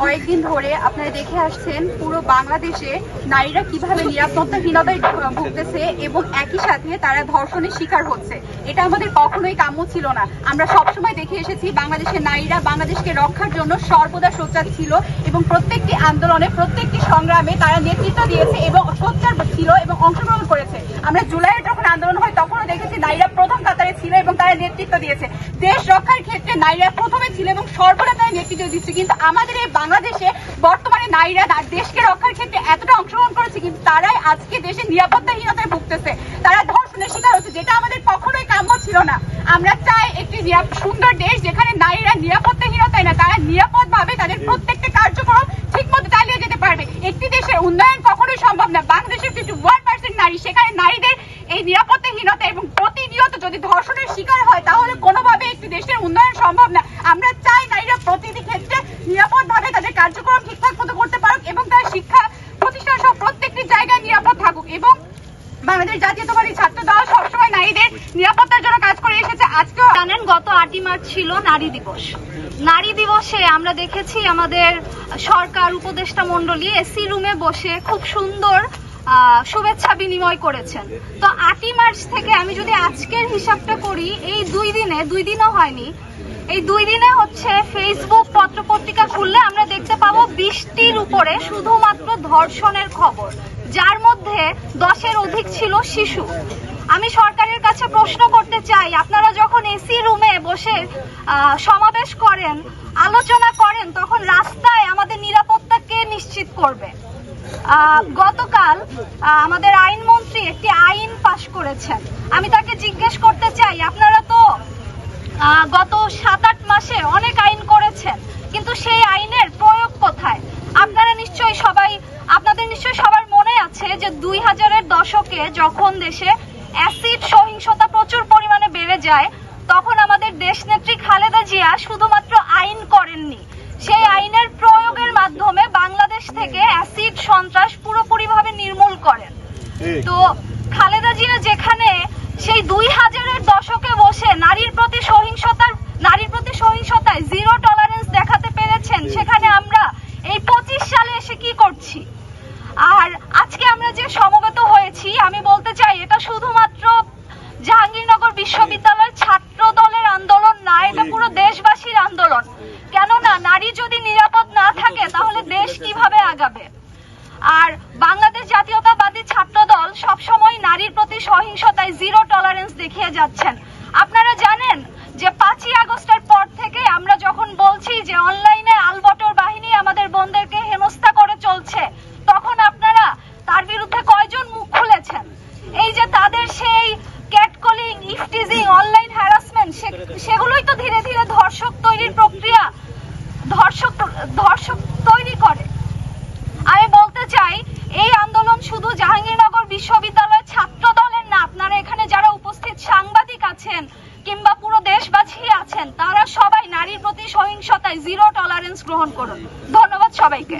কয়েকদিন ধরে আপনারা দেখে আসছেন পুরো বাংলাদেশে নারীরা কীভাবে নিরাপত্তাহীনতায় ভুগতেছে এবং একই সাথে তারা ধর্ষণের শিকার হচ্ছে। এটা আমাদের কখনোই কাম্য ছিল না। আমরা সবসময় দেখে এসেছি বাংলাদেশের নারীরা বাংলাদেশকে রক্ষার জন্য সর্বদা সোচ্চার ছিল এবং প্রত্যেকটি আন্দোলনে, প্রত্যেকটি সংগ্রামে তারা নেতৃত্ব দিয়েছে এবং সোচ্চার ছিল এবং অংশগ্রহণ করেছে। আমরা জুলাইয়ের যখন আন্দোলন হয় তখনও দেখেছি নারীরা প্রথম কাতারে ছিল এবং তারা নেতৃত্ব দিয়েছে। দেশ রক্ষার ক্ষেত্রে নারীরা প্রথমে ছিল এবং সর্বদা তারা নেতৃত্ব দিচ্ছে। কিন্তু আমাদের এই বাংলাদেশে বর্তমানে নারীরা দেশকে রক্ষার ক্ষেত্রে এতটা অংশগ্রহণ করেছে কিন্তু তারাই আজকে দেশের নিরাপত্তাহীনতায় ভুগতেছে। তারা ধর্ষণের শিকার হচ্ছে যেটা আমাদের কখনোই কাম্য ছিল না। আমরা চাই একটি সুন্দর দেশ যেখানে নারীরা নিরাপত্তাহীনতায় না তারা নিরাপদ ভাবে তাদের প্রত্যেকটা কার্যক্রম ঠিক মতো চালিয়ে যেতে পারবে। একটি দেশের উন্নয়ন কখনোই সম্ভব না। বাংলাদেশের ফিফটি ওয়ান পার্সেন্ট নারী সেখানে নারীদের এই নিরাপত্তাহীনতা এবং যদি ধর্ষণের শিকার হয়, তাহলে কোনোভাবে একটি দেশের উন্নয়ন সম্ভব না। আমরা চাই নারীরা প্রতিটি ক্ষেত্রে নিরাপদ ভাবে তাদের কার্যক্রম ঠিকঠাক মতো করতে পারুক এবং তার শিক্ষা প্রতিষ্ঠান সহ প্রত্যেকটি জায়গায় নিরাপদ থাকুক এবং বাংলাদেশ জাতীয়তাবাদী ছাত্র দল সবসময় নারীদের নিরাপত্তার জন্য কাজ করে এসেছে। আজকেও জানেন, গত আটই মার্চ ছিল নারী দিবস। নারী দিবসে আমরা দেখেছি আমাদের সরকার, উপদেষ্টা মণ্ডলী এসি রুমে বসে খুব সুন্দর শুভেচ্ছা বিনিময় করেছেন। তো আটই মার্চ থেকে আমি যদি আজকের হিসাবটা করি, এই দুই দিনে, দুই দিনও হয়নি, এই দুই দিনে হচ্ছে ফেসবুক পত্রপত্রিকা খুললে আমরা দেখতে পাবো বৃষ্টির উপরে শুধুমাত্র ধর্ষণের খবর, যার মধ্যে দশের অধিক ছিল শিশু। আমি সরকারের কাছে প্রশ্ন করতে চাই, আপনারা যখন এসি রুমে বসে সমাবেশ করেন, আলোচনা করেন, তখন রাস্তায় আমাদের নিরাপত্তাকে নিশ্চিত করবে? গতকাল আমাদের আইনমন্ত্রী একটি আইন পাশ করেছেন। আমি তাকে জিজ্ঞেস করতে চাই, আপনারা তো গত সাত আট মাসে অনেক আইন করেছেন, কিন্তু সেই আইনের প্রয়োগ কোথায়? আপনারা নিশ্চয়ই সবাই, আপনাদের নিশ্চয়ই সবার মনে আছে যে দুই হাজারের দশকে যখন দেশে অ্যাসিড সহিংসতা প্রচুর পরিমাণে বেড়ে যায়, তখন আমাদের দেশনেত্রী খালেদা জিয়া শুধুমাত্র আইন করেননি। সেই আইনের বাংলাদেশ থেকে অ্যাসিড সন্ত্রাস পুরোপুরিভাবে নির্মূল করেন। তো খালেদা জিয়া যেখানে সেই দুই হাজারের দশকে বসে নারীর প্রতি সহিংসতার নারীর প্রতি সহিংসতায় জিরো টলারেন্স দেখাতে পেরেছেন সেখানে আমরা এই পঁচিশ সালে এসে কি করছি? আর আজকে আমরা যে সমবেত হয়েছি আমি বলতে চাই এটা শুধুমাত্র জাহাঙ্গীরনগর বিশ্ববিদ্যালয়ের ছাত্র দলের আন্দোলন না এটা পুরো দেশবাসীর আন্দোলন কেননা নারী যদি নিরাপদ না থাকে তাহলে দেশ কীভাবে আগাবে? আর বাংলাদেশ জাতীয়তাবাদী ছাত্র দল সবসময় নারীর প্রতি সহিংসতায় জিরো টলারেন্স দেখিয়ে যাচ্ছেন। আপনারা জানেন যে পাঁচই আগস্টের পর থেকে আমরা যখন বলছি যে অনলাইনে আলবটর বাহিনী আমাদের বোনদেরকে হেনস্থা করে চলছে, তখন আপনারা তার বিরুদ্ধে কয়জন মুখ খুলেছেন? এই যে তাদের সেই ক্যাটকলিং ইফটিজিং অনলাইন হ্যারাসমেন্ট সেগুলোই তো ধীরে ধীরে ধর্ষক তৈরির প্রক্রিয়া, ধর্ষক ধর্ষক তৈরি করে আমি বলতে চাই, এই আন্দোলন শুধু জাহাঙ্গীরনগর বিশ্ববিদ্যালয়ের ছাত্র দলের না, আপনারা এখানে যারা উপস্থিত সাংবাদিক আছেন কিংবা পুরো দেশবাসী আছেন, তারা সবাই নারীর প্রতি সহিংসতায় জিরো টলারেন্স গ্রহণ করুন। ধন্যবাদ সবাইকে।